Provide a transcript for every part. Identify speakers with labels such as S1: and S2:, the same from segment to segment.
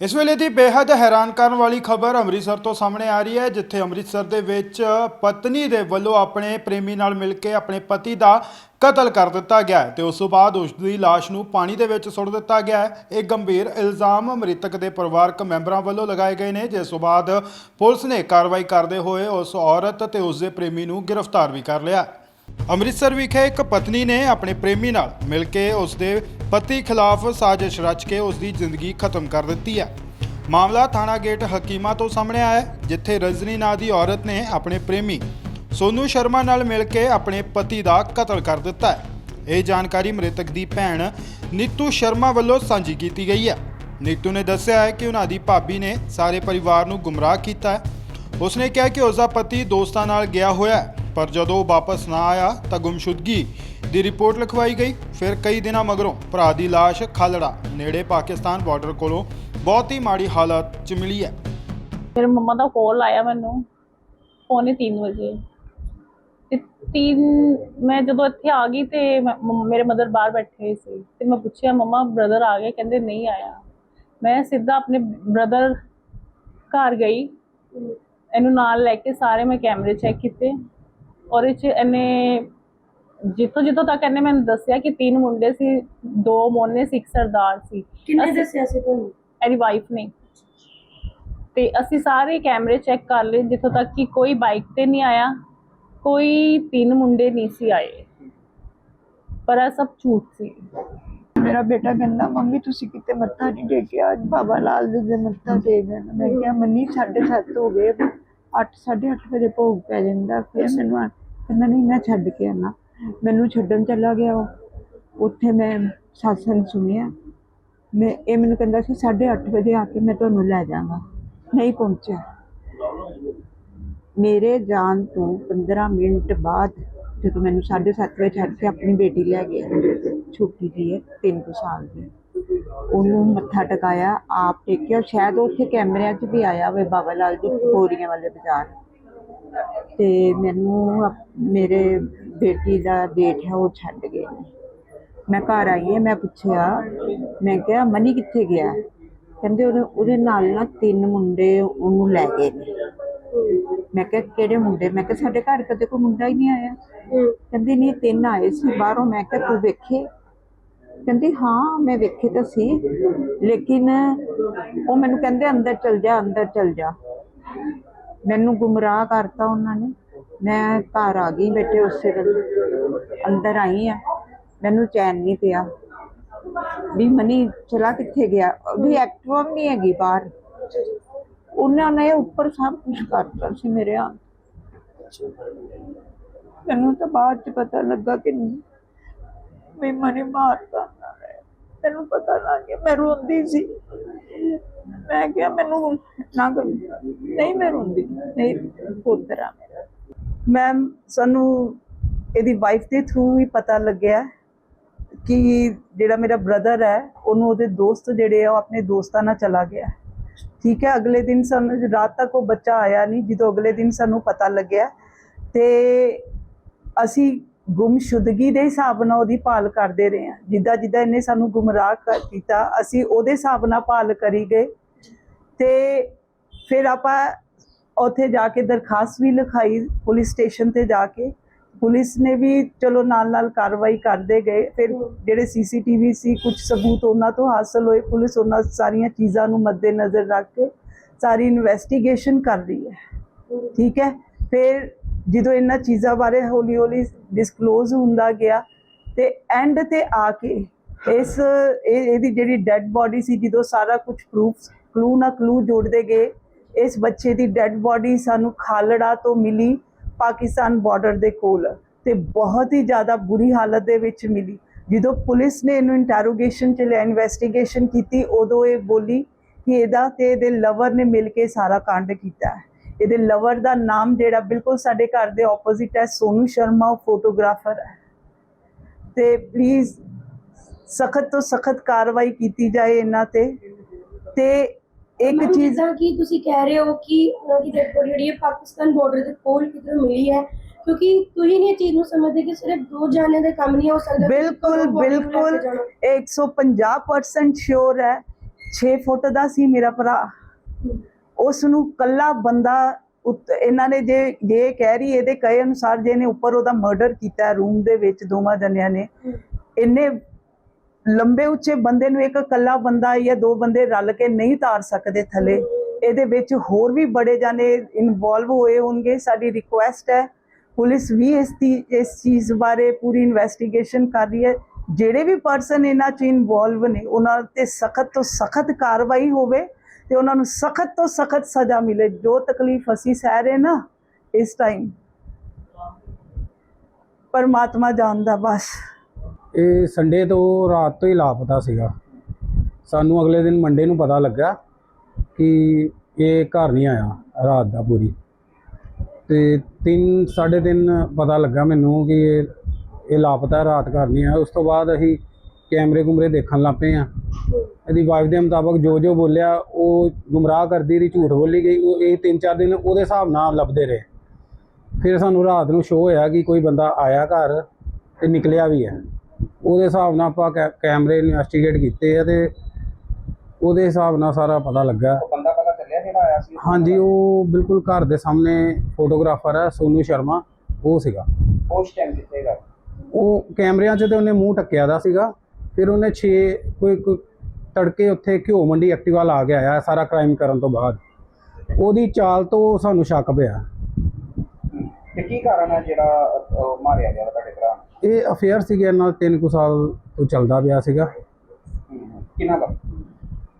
S1: ਇਸ ਵੇਲੇ ਦੀ ਬੇहद ਹੈਰਾਨ ਕਰਨ ਵਾਲੀ ਖਬਰ ਅੰਮ੍ਰਿਤਸਰ ਤੋਂ ਸਾਹਮਣੇ ਆ ਰਹੀ ਹੈ, ਜਿੱਥੇ ਅੰਮ੍ਰਿਤਸਰ ਦੇ ਵਿੱਚ ਪਤਨੀ ਦੇ ਵੱਲੋਂ ਆਪਣੇ ਪ੍ਰੇਮੀ ਨਾਲ ਮਿਲ ਕੇ ਆਪਣੇ ਪਤੀ ਦਾ ਕਤਲ ਕਰ ਦਿੱਤਾ ਗਿਆ ਹੈ ਤੇ ਉਸ ਤੋਂ ਬਾਅਦ ਉਸ ਦੀ ਲਾਸ਼ ਨੂੰ ਪਾਣੀ ਦੇ ਵਿੱਚ ਸੁੱਟ ਦਿੱਤਾ ਗਿਆ ਹੈ। ਇਹ ਗੰਭੀਰ ਇਲਜ਼ਾਮ ਮ੍ਰਿਤਕ ਦੇ ਪਰਿਵਾਰਕ ਮੈਂਬਰਾਂ ਵੱਲੋਂ ਲਗਾਏ ਗਏ ਨੇ। ਜਿਸ ਤੋਂ ਬਾਅਦ ਪੁਲਿਸ ਨੇ ਕਾਰਵਾਈ ਕਰਦੇ ਹੋਏ ਉਸ ਔਰਤ ਤੇ ਉਸ ਦੇ ਪ੍ਰੇਮੀ ਨੂੰ ਗ੍ਰਿਫਤਾਰ ਵੀ ਕਰ ਲਿਆ। ਅੰਮ੍ਰਿਤਸਰ ਵਿਖੇ ਇੱਕ ਪਤਨੀ ਨੇ ਆਪਣੇ ਪ੍ਰੇਮੀ ਨਾਲ ਮਿਲ ਕੇ ਉਸ ਦੇ ਪਤੀ ਖਿਲਾਫ ਸਾਜ਼ਿਸ਼ ਰਚ ਕੇ ਉਸ ਦੀ ਜ਼ਿੰਦਗੀ ਖਤਮ ਕਰ ਦਿੱਤੀ ਹੈ। ਮਾਮਲਾ ਥਾਣਾ ਗੇਟ ਹਕੀਮਾ ਤੋਂ ਸਾਹਮਣੇ ਆਇਆ ਹੈ, ਜਿੱਥੇ ਰਜਨੀ ਨਾਂ ਦੀ ਔਰਤ ਨੇ ਆਪਣੇ ਪ੍ਰੇਮੀ ਸੋਨੂ ਸ਼ਰਮਾ ਨਾਲ ਮਿਲ ਕੇ ਆਪਣੇ ਪਤੀ ਦਾ ਕਤਲ ਕਰ ਦਿੱਤਾ ਹੈ। ਇਹ ਜਾਣਕਾਰੀ ਮ੍ਰਿਤਕ ਦੀ ਭੈਣ ਨੀਤੂ ਸ਼ਰਮਾ ਵੱਲੋਂ ਸਾਂਝੀ ਕੀਤੀ ਗਈ ਹੈ। ਨੀਤੂ ਨੇ ਦੱਸਿਆ ਹੈ ਕਿ ਉਹਨਾਂ ਦੀ ਭਾਬੀ ਨੇ ਸਾਰੇ ਪਰਿਵਾਰ ਨੂੰ ਗੁੰਮਰਾਹ ਕੀਤਾ ਹੈ। ਉਸਨੇ ਕਿਹਾ ਕਿ ਉਸਦਾ ਪਤੀ ਦੋਸਤਾਂ ਨਾਲ ਗਿਆ ਹੋਇਆ ਹੈ। ਪਰ ਜਦੋਂ ਵਾਪਸ ਨਾ ਆਇਆ ਤਾਂ ਗੁੰਮਸ਼ੁਦਗੀ ਦੀ ਰਿਪੋਰਟ ਲਿਖਵਾਈ ਗਈ। ਫਿਰ ਕਈ ਦਿਨਾਂ ਮਗਰੋਂ ਭਰਾ ਦੀ ਲਾਸ਼ ਖਾਲੜਾ ਨੇੜੇ ਪਾਕਿਸਤਾਨ ਬਾਰਡਰ ਕੋਲੋਂ ਬਹੁਤ ਹੀ ਮਾੜੀ ਹਾਲਤ 'ਚ ਮਿਲੀ ਹੈ।
S2: ਮੇਰੇ ਮੰਮਾ ਦਾ ਕਾਲ ਆਇਆ ਮੈਨੂੰ ਪੌਣੇ 3 ਵਜੇ। ਤੇ ਤਿੰਨ ਮੈਂ ਜਦੋਂ ਇੱਥੇ ਆ ਗਈ ਤੇ ਮੇਰੇ ਮਦਰ ਬਾਹਰ ਬੈਠੇ ਸੀ। ਤੇ ਮੈਂ ਪੁੱਛਿਆ, ਮੰਮਾ ਬ੍ਰਦਰ ਆ ਗਏ? ਕਹਿੰਦੇ, ਨਹੀਂ ਆਇਆ। ਮੈਂ ਸਿੱਧਾ ਆਪਣੇ ਬ੍ਰਦਰ ਘਰ ਗਈ। ਇਹਨੂੰ ਨਾਲ ਲੈ ਕੇ ਸਾਰੇ ਮੈਂ ਕੈਮਰੇ ਚੈੱਕ ਕੀਤੇ। ਔਰ ਇਹ ਚ ਇਹਨੇ ਜਿੱਥੋਂ ਜਿੱਥੋਂ ਤੱਕ ਇਹਨੇ ਮੈਨੂੰ ਦੱਸਿਆ ਕਿ ਤਿੰਨ ਮੁੰਡੇ ਸੀ ਦੋ ਮੋਨੇ ਸੀ ਇੱਕ ਸਰਦਾਰ ਸੀ।
S3: ਕਿੰਨੇ
S2: ਅਸੀਂ-
S3: ਦੱਸਿਆ ਸੀ ਤੁਹਾਨੂੰ?
S2: ਇਹਦੀ ਵਾਈਫ ਨੇ। ਤੇ ਅਸੀਂ ਸਾਰੇ ਕੈਮਰੇ ਚੈੱਕ ਕਰ ਲਏ ਜਿੱਥੋਂ ਤੱਕ ਕਿ ਕੋਈ ਬਾਈਕ ਤੇ ਨਹੀਂ ਆਇਆ ਕੋਈ ਤਿੰਨ ਮੁੰਡੇ ਨਹੀਂ ਸੀ ਆਏ। ਪਰ ਇਹ ਸਭ ਝੂਠ ਸੀ।
S4: ਮੇਰਾ ਬੇਟਾ ਕਹਿੰਦਾ ਮੰਮੀ ਤੁਸੀਂ ਕਿਤੇ ਮੱਥਾ ਨਹੀਂ ਟੇਕਿਆ? ਅੱਜ ਬਾਬਾ ਲਾਲ ਜੀ ਦੇ ਮੱਥਾ ਟੇਕ ਦੇਣਾ ਮੈਂ ਕਿਹਾ ਮੰਨੀ 7:30 ਹੋ ਗਏ। 8 8:30 ਵਜੇ ਭੋਗ ਪੈ ਜਾਂਦਾ, ਫਿਰ ਮੈਨੂੰ ਆ- ਕਹਿੰਦਾ ਨਹੀਂ, ਮੈਂ ਛੱਡ ਕੇ ਆਣਾ ਮੈਨੂੰ ਛੱਡਣ ਚਲਾ ਗਿਆ ਉਹ। ਉੱਥੇ ਮੈਂ satsang ਸੁਣਿਆ। ਮੈਂ, ਇਹ ਮੈਨੂੰ ਕਹਿੰਦਾ ਸੀ 8:30 ਵਜੇ ਆ ਕੇ ਮੈਂ ਤੁਹਾਨੂੰ ਲੈ ਜਾਵਾਂਗਾ ਨਹੀਂ ਪਹੁੰਚਿਆ। ਮੇਰੇ ਜਾਣ ਤੋਂ 15 ਮਿੰਟ ਬਾਅਦ ਜਦੋਂ ਮੈਨੂੰ 7:30 ਵਜੇ ਛੱਡ ਕੇ ਆਪਣੀ ਬੇਟੀ ਲੈ ਗਿਆ, ਛੋਟੀ ਜਿਹੀ ਹੈ 3 ਸਾਲ ਦੀ। ਉਹਨੂੰ ਮੱਥਾ ਟਿਕਾਇਆ ਆਪ ਟੇਕਿਆ ਸ਼ਾਇਦ ਉੱਥੇ ਕੈਮਰਿਆਂ 'ਚ ਵੀ ਆਇਆ ਹੋਵੇ ਬਾਬਾ ਲਾਲ ਜੀ ਬੋਰੀਆਂ ਵਾਲੇ ਬਾਜ਼ਾਰ। ਤੇ ਮੈਨੂੰ ਮੇਰੇ ਬੇਟੀ ਦਾ ਡੇਟ ਹੈ ਉਹ ਛੱਡ ਗਏ ਨੇ। ਮੈਂ ਘਰ ਆਈ ਹਾਂ ਮੈਂ ਪੁੱਛਿਆ ਮੈਂ ਕਿਹਾ ਮਨੀ ਕਿੱਥੇ ਗਿਆ? ਕਹਿੰਦੇ ਉਹਦੇ ਉਹਦੇ ਨਾਲ ਨਾ ਤਿੰਨ ਮੁੰਡੇ ਉਹਨੂੰ ਲੈ ਗਏ ਨੇ। ਮੈਂ ਕਿਹਾ ਕਿਹੜੇ ਮੁੰਡੇ? ਮੈਂ ਕਿਹਾ ਸਾਡੇ ਘਰ ਕਦੇ ਕੋਈ ਮੁੰਡਾ ਹੀ ਨਹੀਂ ਆਇਆ। ਕਹਿੰਦੀ ਨਹੀਂ ਤਿੰਨ ਆਏ ਸੀ ਬਾਹਰੋਂ। ਮੈਂ ਕਿਹਾ ਤੂੰ ਵੇਖੇ। ਕਹਿੰਦੀ, ਹਾਂ, ਮੈਂ ਵੇਖੀ ਤਾਂ ਸੀ, ਲੇਕਿਨ ਉਹ ਮੈਨੂੰ ਕਹਿੰਦੇ, ਅੰਦਰ ਚਲ ਜਾ, ਅੰਦਰ ਚਲ ਜਾ। ਮੈਨੂੰ ਗੁੰਮਰਾਹ ਕਰਤਾ ਉਹਨਾਂ ਨੇ। ਮੈਂ ਘਰ ਆ ਗਈ ਬੈਠੇ ਉਸੇ ਵੇਲੇ। ਅੰਦਰ ਆਈ ਆ। ਮੈਨੂੰ ਚੈਨ ਨਹੀਂ ਪਿਆ। ਵੀ ਮਨੀ, ਚਲਾ ਕਿੱਥੇ ਗਿਆ? ਵੀ ਐਕਟਿਵਾ ਨਹੀਂ ਹੈਗੀ ਬਾਹਰ। ਉਹਨਾਂ ਨੇ ਉੱਪਰ ਸਭ ਕੁਝ ਕਰਤਾ ਸੀ ਮੇਰੇ ਹੱਥ ਮੈਨੂੰ ਤਾਂ ਬਾਅਦ ਚ ਪਤਾ ਲੱਗਾ ਕਿ ਮੈਂ ਮਨੇ ਮਾਰਤਾ ਉਹਨਾਂ ਪਤਾ ਲੱਗ ਗਿਆ, ਮੈਂ ਰੋਂਦੀ ਸੀ। ਮੈਂ ਕਿਹਾ, ਮੈਨੂੰ ਨਾ ਕਰ। ਨਹੀਂ, ਮੈਂ ਰੋਂਦੀ ਨਹੀਂ। ਪੁੱਤਰਾ ਮੇਰਾ।
S5: ਮੈਮ ਸਾਨੂੰ ਇਹਦੀ ਵਾਈਫ ਦੇ ਥਰੂ ਹੀ ਪਤਾ ਲੱਗਿਆ ਕਿ ਜਿਹੜਾ ਮੇਰਾ ਬ੍ਰਦਰ ਹੈ, ਉਹਨੂੰ ਉਹਦੇ ਦੋਸਤ ਜਿਹੜੇ ਆ, ਉਹ ਆਪਣੇ ਦੋਸਤਾਂ ਨਾਲ ਚਲਾ ਗਿਆ। ਠੀਕ ਹੈ, ਅਗਲੇ ਦਿਨ ਸਾਨੂੰ ਰਾਤ ਤੱਕ ਉਹ ਬੱਚਾ ਆਇਆ ਨਹੀਂ, ਜਦੋਂ ਅਗਲੇ ਦਿਨ ਸਾਨੂੰ ਪਤਾ ਲੱਗਿਆ ਤੇ ਅਸੀਂ ਗੁੰਮਸ਼ੁਦਗੀ ਦੇ ਹਿਸਾਬ ਨਾਲ ਉਹਦੀ ਭਾਲ ਕਰਦੇ ਰਹੇ ਹਾਂ। ਜਿੱਦਾਂ ਜਿੱਦਾਂ ਇਹਨੇ ਸਾਨੂੰ ਗੁੰਮਰਾਹ ਕਰ ਕੀਤਾ ਅਸੀਂ ਉਹਦੇ ਹਿਸਾਬ ਨਾਲ ਭਾਲ ਕਰੀ ਗਏ। ਤੇ ਫਿਰ ਆਪਾਂ ਉੱਥੇ ਜਾ ਕੇ ਦਰਖਾਸਤ ਵੀ ਲਿਖਾਈ, ਪੁਲਿਸ ਸਟੇਸ਼ਨ ਤੇ ਜਾ ਕੇ। ਪੁਲਿਸ ਨੇ ਵੀ ਚਲੋ ਨਾਲ ਨਾਲ ਕਾਰਵਾਈ ਕਰਦੇ ਗਏ। ਫਿਰ ਜਿਹੜੇ ਸੀਸੀਟੀਵੀ ਸੀ, ਕੁਝ ਸਬੂਤ ਉਹਨਾਂ ਤੋਂ ਹਾਸਲ ਹੋਏ। ਪੁਲਿਸ ਉਹਨਾਂ ਸਾਰੀਆਂ ਚੀਜ਼ਾਂ ਨੂੰ ਮੱਦੇਨਜ਼ਰ ਰੱਖ ਕੇ ਸਾਰੀ ਇਨਵੈਸਟੀਗੇਸ਼ਨ ਕਰ ਰਹੀ ਹੈ। ਠੀਕ ਹੈ? ਫਿਰ ਜਦੋਂ ਇਹਨਾਂ ਚੀਜ਼ਾਂ ਬਾਰੇ ਹੌਲੀ ਹੌਲੀ ਡਿਸਕਲੋਜ਼ ਹੁੰਦਾ ਗਿਆ ਤੇ ਐਂਡ ਤੇ ਆ ਕੇ ਇਸ, ਇਹ- ਇਹਦੀ ਜਿਹੜੀ ਡੈੱਡ ਬਾਡੀ ਸੀ, ਜਦੋਂ ਸਾਰਾ ਕੁਝ ਪ੍ਰੂਫ ਕਲੂ ਨਾ ਕਲੂ ਜੋੜਦੇ ਗਏ, ਇਸ ਬੱਚੇ ਦੀ ਡੈੱਡ ਬਾਡੀ ਸਾਨੂੰ ਖਾਲੜਾ ਤੋਂ ਮਿਲੀ ਪਾਕਿਸਤਾਨ ਬਾਰਡਰ ਦੇ ਕੋਲ ਤੇ ਬਹੁਤ ਹੀ ਜ਼ਿਆਦਾ ਬੁਰੀ ਹਾਲਤ ਦੇ ਵਿੱਚ ਮਿਲੀ। ਜਦੋਂ ਪੁਲਿਸ ਨੇ ਇਹਨੂੰ ਇੰਟਰੋਗੇਸ਼ਨ ਚ ਲਿਆ ਇਨਵੈਸਟੀਗੇਸ਼ਨ ਕੀਤੀ, ਉਦੋਂ ਇਹ ਬੋਲੀ ਕਿ ਇਹਦਾ ਤੇ ਇਹਦੇ ਲਵਰ ਨੇ ਮਿਲ ਕੇ ਸਾਰਾ ਕਾਂਡ ਕੀਤਾ ਹੈ। ਇਹਦੇ ਲਵਰ ਦਾ ਨਾਮ ਜਿਹੜਾ ਬਿਲਕੁਲ ਸਾਡੇ ਘਰ ਦੇ ਆਪੋਜ਼ਿਟ ਹੈ ਸੋਨੂ ਸ਼ਰਮਾ ਉਹ ਫੋਟੋਗ੍ਰਾਫਰ ਹੈ। ਤੇ ਪਲੀਜ਼ ਸਖਤ ਤੋਂ ਸਖਤ ਕਾਰਵਾਈ ਕੀਤੀ ਜਾਏ ਇਹਨਾਂ ਤੇ। ਤੇ ਇੱਕ ਚੀਜ਼
S3: ਜਿੱਦਾਂ ਕਿ ਤੁਸੀਂ ਕਹਿ ਰਹੇ ਹੋ ਕਿ ਉਹਨਾਂ ਦੀ ਡੈਡ ਬੋਡੀ ਜਿਹੜੀ ਹੈ ਪਾਕਿਸਤਾਨ ਬਾਰਡਰ ਦੇ ਕੋਲ ਕਿਧਰ ਮਿਲੀ ਹੈ ਕਿਉਂਕਿ ਤੁਸੀਂ ਨਹੀਂ ਇਹ ਚੀਜ਼ ਨੂੰ ਸਮਝਦੇ ਕਿ ਸਿਰਫ ਦੋ ਜਾਣੇ ਦਾ ਕੰਮ ਨਹੀਂ ਹੋ ਸਕਦਾ
S5: ਬਿਲਕੁਲ ਬਿਲਕੁਲ
S3: ਜਾਣਾ।
S5: 150% ਸ਼ੋਰ ਹੈ। 6 ਫੁੱਟ ਦਾ ਸੀ ਮੇਰਾ ਭਰਾ। ਉਸ ਨੂੰ ਕੱਲਾ ਬੰਦਾ ਉੱਤ- ਇਹਨਾਂ ਨੇ ਜੇ ਜੇ ਕਹਿ ਰਹੀ, ਇਹਦੇ ਕਹੇ ਅਨੁਸਾਰ ਜੇ ਨੇ ਉੱਪਰ ਉਹਦਾ ਮਰਡਰ ਕੀਤਾ ਰੂਮ ਦੇ ਵਿੱਚ ਦੋਵਾਂ ਜਣਿਆਂ ਨੇ ਇੰਨੇ ਲੰਬੇ ਉੱਚੇ ਬੰਦੇ ਨੂੰ ਇੱਕ ਕੱਲਾ ਬੰਦਾ ਜਾਂ ਦੋ ਬੰਦੇ ਰਲ ਕੇ ਨਹੀਂ ਤਾਰ ਸਕਦੇ ਥੱਲੇ। ਇਹਦੇ ਵਿੱਚ ਹੋਰ ਵੀ ਬੜੇ ਜਾਣੇ ਇਨਵੋਲਵ ਹੋਏ ਹੋਣਗੇ। ਸਾਡੀ ਰਿਕੁਐਸਟ ਹੈ, ਪੁਲਿਸ ਵੀ ਇਸ ਦੀ, ਇਸ ਚੀਜ਼ ਬਾਰੇ ਪੂਰੀ ਇਨਵੈਸਟੀਗੇਸ਼ਨ ਕਰ ਰਹੀ ਹੈ। ਜਿਹੜੇ ਵੀ ਪਰਸਨ ਇਹਨਾਂ 'ਚ ਇਨਵੋਲਵ ਨੇ, ਉਹਨਾਂ ਤੇ ਸਖਤ ਤੋਂ ਸਖਤ ਕਾਰਵਾਈ ਹੋਵੇ ਤੇ ਉਹਨਾਂ ਨੂੰ ਸਖਤ ਤੋਂ ਸਖਤ ਸਜ਼ਾ ਮਿਲੇ। ਜੋ ਤਕਲੀਫ ਅਸੀਂ ਸਹਿ ਰਹੇ ਨਾ, ਇਸ ਟਾਈਮ ਪਰਮਾਤਮਾ ਜਾਣਦਾ ਬਸ।
S6: ਇਹ ਸੰਡੇ ਤੋਂ ਰਾਤ ਤੋਂ ਹੀ ਲਾਪਤਾ ਸੀਗਾ। ਸਾਨੂੰ ਅਗਲੇ ਦਿਨ ਮੰਡੇ ਨੂੰ ਪਤਾ ਲੱਗਾ ਕਿ ਇਹ ਘਰ ਨਹੀਂ ਆਇਆ, ਰਾਤ ਦਾ ਪੂਰੀ। ਤੇ 3 3:30 ਪਤਾ ਲੱਗਾ ਮੈਨੂੰ ਕਿ ਇਹ ਲਾਪਤਾ ਰਾਤ ਘਰ ਨਹੀਂ ਆਇਆ। ਉਸ ਤੋਂ ਬਾਅਦ ਅਸੀਂ ਕੈਮਰੇ ਕੁਮਰੇ ਦੇਖਣ ਲੱਗ ਪਏ ਆ ਇਹਦੀ ਵਾਈਫ ਦੇ ਮੁਤਾਬਕ ਜੋ ਜੋ ਬੋਲਿਆ ਉਹ ਗੁੰਮਰਾਹ ਕਰਦੀ ਰਹੀ ਝੂਠ ਬੋਲੀ ਗਈ। ਉਹ ਇਹ 3-4 ਦਿਨ ਉਹਦੇ ਹਿਸਾਬ ਨਾਲ ਲੱਭਦੇ ਰਹੇ। ਫਿਰ ਸਾਨੂੰ ਰਾਤ ਨੂੰ ਸ਼ੋਅ ਹੋਇਆ ਕਿ ਕੋਈ ਬੰਦਾ ਆਇਆ ਘਰ ਤੇ ਨਿਕਲਿਆ ਵੀ ਹੈ। ਉਹਦੇ ਹਿਸਾਬ ਨਾਲ ਆਪਾਂ ਕੈਮਰੇ ਇਨਵੈਸਟੀਗੇਟ ਕੀਤੇ ਆ ਤੇ ਉਹਦੇ ਹਿਸਾਬ ਨਾਲ ਸਾਰਾ ਪਤਾ ਲੱਗਾ।
S7: ਬੰਦਾ ਪਤਾ ਚੱਲਿਆ ਜਿਹੜਾ ਆਇਆ ਸੀ?
S6: ਹਾਂਜੀ ਉਹ ਬਿਲਕੁਲ ਘਰ ਦੇ ਸਾਹਮਣੇ ਫੋਟੋਗ੍ਰਾਫਰ ਹੈ ਸੋਨੂ ਸ਼ਰਮਾ। ਉਹ ਸੀਗਾ।
S7: ਉਸ ਟਾਈਮ ਕਿੱਥੇਗਾ
S6: ਉਹ ਕੈਮਰਿਆਂ 'ਚ ਤੇ ਉਹਨੇ ਮੂੰਹ ਟੱਕਿਆ ਦਾ ਸੀਗਾ। ਫਿਰ ਉਹਨੇ 6 ਕੋਈ ਕੋਈ ਤੜਕੇ ਉੱਥੇ ਘਿਓ ਮੰਡੀ ਐਕਟਿਵਾ ਲਾ ਕੇ ਆਇਆ ਸਾਰਾ ਕ੍ਰਾਈਮ ਕਰਨ ਤੋਂ ਬਾਅਦ। ਉਹਦੀ ਚਾਲ ਤੋਂ ਸਾਨੂੰ ਸ਼ੱਕ ਪਿਆ।
S7: ਤੇ ਕੀ ਕਾਰਨ ਹੈ ਜਿਹੜਾ ਅਹ, ਮਾਰਿਆ ਗਿਆ ਤੁਹਾਡੇ ਭਰਾ? ਨੂੰ
S6: ਇਹ ਅਫੇਅਰ ਸੀਗੇ ਇਹਨਾਂ ਨਾਲ 3 ਕੁ ਸਾਲ ਤੋਂ ਚੱਲਦਾ ਪਿਆ ਸੀਗਾ।
S7: ਹਮ, ਕਿਹਨਾਂ ਦਾ?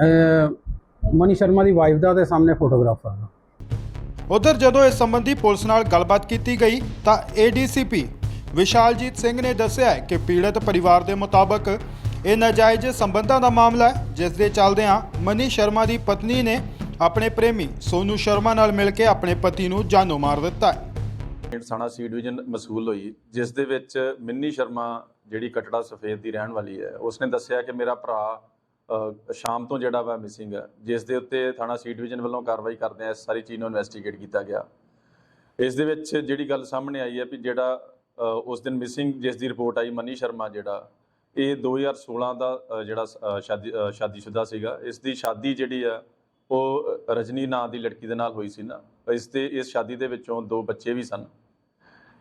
S6: ਅਹ ਮਨੀ ਸ਼ਰਮਾ ਦੀ ਵਾਈਫ ਦਾ ਤੇ ਸਾਹਮਣੇ ਫੋਟੋਗ੍ਰਾਫਰ ਦਾ।
S1: ਉਧਰ ਜਦੋਂ ਇਸ ਸੰਬੰਧੀ ਪੁਲਿਸ ਨਾਲ ਗੱਲਬਾਤ ਕੀਤੀ ਗਈ ਤਾਂ ਏਡੀਸੀਪੀ ਵਿਸ਼ਾਲਜੀਤ ਸਿੰਘ ਨੇ ਦੱਸਿਆ ਹੈ ਕਿ ਪੀੜਤ ਪਰਿਵਾਰ ਦੇ ਮੁਤਾਬਕ ਇਹ ਨਾਜਾਇਜ਼ ਸੰਬੰਧਾਂ ਦਾ ਮਾਮਲਾ ਹੈ, ਜਿਸ ਦੇ ਚੱਲਦਿਆਂ ਮਨੀ ਸ਼ਰਮਾ ਦੀ ਪਤਨੀ ਨੇ ਆਪਣੇ ਪ੍ਰੇਮੀ ਸੋਨੂ ਸ਼ਰਮਾ ਨਾਲ ਮਿਲ ਕੇ ਆਪਣੇ ਪਤੀ ਨੂੰ ਜਾਨੋਂ ਮਾਰ ਦਿੱਤਾ ਹੈ।
S8: ਸਾਣਾ ਸੀ ਡਿਵੀਜ਼ਨ ਮਸੂਲ ਹੋਈ, ਜਿਸ ਦੇ ਵਿੱਚ ਮਿੰਨੀ ਸ਼ਰਮਾ ਜਿਹੜੀ ਕਟੜਾ ਸਫੇਦ ਦੀ ਰਹਿਣ ਵਾਲੀ ਹੈ, ਉਸਨੇ ਦੱਸਿਆ ਕਿ ਮੇਰਾ ਭਰਾ ਸ਼ਾਮ ਤੋਂ ਜਿਹੜਾ ਵਾ ਮਿਸਿੰਗ ਹੈ, ਜਿਸ ਦੇ ਉੱਤੇ ਥਾਣਾ ਸੀ ਡਿਵੀਜ਼ਨ ਵੱਲੋਂ ਕਾਰਵਾਈ ਕਰਦੇ ਆ ਇਸ ਸਾਰੀ ਚੀਜ਼ ਨੂੰ ਇਨਵੈਸਟੀਗੇਟ ਕੀਤਾ ਗਿਆ। ਇਸ ਦੇ ਵਿੱਚ ਜਿਹੜੀ ਗੱਲ ਸਾਹਮਣੇ ਆਈ ਹੈ ਵੀ ਜਿਹੜਾ ਉਸ ਦਿਨ ਮਿਸਿੰਗ ਜਿਸ ਦੀ ਰਿਪੋਰਟ ਆਈ, ਮਨੀ ਸ਼ਰਮਾ ਜਿਹੜਾ ਇਹ 2016 ਦਾ ਅ, ਜਿਹੜਾ ਸ- ਅ, ਸ਼ਾਦੀ ਅ, ਸ਼ਾਦੀशुदा ਸੀਗਾ ਇਸ ਦੀ ਸ਼ਾਦੀ ਜਿਹੜੀ ਆ ਉਹ ਰਜਨੀ ਨਾਂ ਦੀ ਲੜਕੀ ਦੇ ਨਾਲ ਹੋਈ ਸੀ ਨਾ। ਇਸ ਤੇ ਇਸ ਸ਼ਾਦੀ ਦੇ ਵਿੱਚੋਂ ਦੋ ਬੱਚੇ ਵੀ ਸਨ।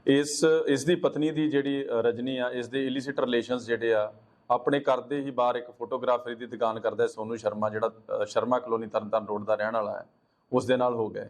S8: ਇਸ ਇਸ ਦੀ ਪਤਨੀ ਦੀ ਜਿਹੜੀ ਅ, ਰਜਨੀ ਆ ਇਸ ਦੇ ਇਲੀਸਿਟ ਰਿਲੇਸ਼ਨਸ ਜਿਹੜੇ ਆ ਆਪਣੇ ਘਰ ਦੇ ਹੀ ਬਾਹਰ ਇੱਕ ਫੋਟੋਗ੍ਰਾਫਰੀ ਦੀ ਦੁਕਾਨ ਕਰਦਾ ਹੈ ਸੋਨੂ ਸ਼ਰਮਾ ਜਿਹੜਾ ਅ, ਸ਼ਰਮਾ ਕਲੋਨੀ ਤਰਨਤਾਰਨ ਰੋਡ ਦਾ ਰਹਿਣ ਵਾਲਾ ਹੈ ਉਸ ਦੇ ਨਾਲ ਹੋ ਗਏ।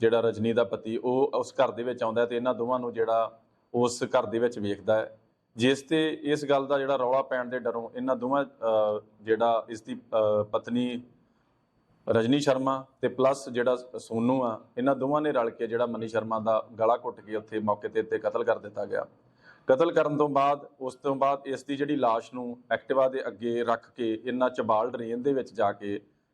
S8: ਜਿਹੜਾ ਰਜਨੀ ਦਾ ਪਤੀ, ਉਹ ਉਸ ਘਰ ਦੇ ਵਿੱਚ ਆਉਂਦਾ ਹੈ ਤੇ ਇਹਨਾਂ ਦੋਵਾਂ ਨੂੰ ਜਿਹੜਾ ਉਸ ਘਰ ਦੇ ਵਿੱਚ ਵੇਖਦਾ ਹੈ। ਜਿਸ ਤੇ ਇਸ ਗੱਲ ਦਾ ਜਿਹੜਾ ਰੌਲਾ ਪੈਣ ਦੇ ਡਰੋਂ ਇਹਨਾਂ ਦੋਵਾਂ ਜਿਹੜਾ ਇਸ ਦੀ ਪਤਨੀ ਰਜਨੀ ਸ਼ਰਮਾ ਤੇ ਪਲੱਸ ਜਿਹੜਾ ਸੋਨੂ ਆ, ਇਹਨਾਂ ਦੋਵਾਂ ਨੇ ਰਲ ਕੇ ਜਿਹੜਾ ਮਨੀ ਸ਼ਰਮਾ ਦਾ ਗਲਾ ਘੁੱਟ ਕੇ ਉੱਥੇ ਮੌਕੇ ਤੇ ਉੱਤੇ ਕਤਲ ਕਰ ਦਿੱਤਾ ਗਿਆ। ਕਤਲ ਕਰਨ ਤੋਂ ਬਾਅਦ, ਉਸ ਤੋਂ ਬਾਅਦ ਇਸ ਦੀ ਜਿਹੜੀ ਲਾਸ਼ ਨੂੰ ਐਕਟਿਵਾ ਦੇ ਅੱਗੇ ਰੱਖ ਕੇ ਇਹਨਾਂ ਚਬਾਲ ਡਰੇਨ ਦੇ ਵਿੱਚ ਜਾ ਕੇ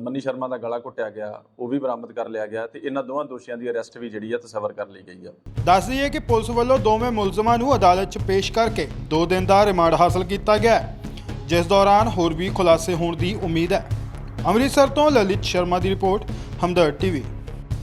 S8: ਮੰਨੀ ਸ਼ਰਮਾ ਦਾ ਗਲਾ ਘੁੱਟਿਆ ਗਿਆ, ਉਹ ਵੀ ਬਰਾਮਦ ਕਰ ਲਿਆ ਗਿਆ ਤੇ ਇਹਨਾਂ ਦੋਵਾਂ ਦੋਸ਼ੀਆਂ ਦੀ ਅਰੈਸਟ ਵੀ ਜਿਹੜੀ ਹੈ ਤਸਵਰ ਕਰ ਲਈ ਗਈ ਹੈ
S1: ਦੱਸ ਦਈਏ ਕਿ ਪੁਲਿਸ ਵੱਲੋਂ ਦੋਵੇਂ ਮੁਲਜ਼ਮਾਂ ਨੂੰ ਅਦਾਲਤ 'ਚ ਪੇਸ਼ ਕਰਕੇ 2 ਦਿਨ ਦਾ ਰਿਮਾਂਡ ਹਾਸਲ ਕੀਤਾ ਗਿਆ ਜਿਸ ਦੌਰਾਨ ਹੋਰ ਵੀ ਖੁਲਾਸੇ ਹੋਣ ਦੀ ਉਮੀਦ ਹੈ। ਅੰਮ੍ਰਿਤਸਰ ਤੋਂ ਲਲਿਤ ਸ਼ਰਮਾ ਦੀ ਰਿਪੋਰਟ, ਹਮਦਰਦ ਟੀਵੀ।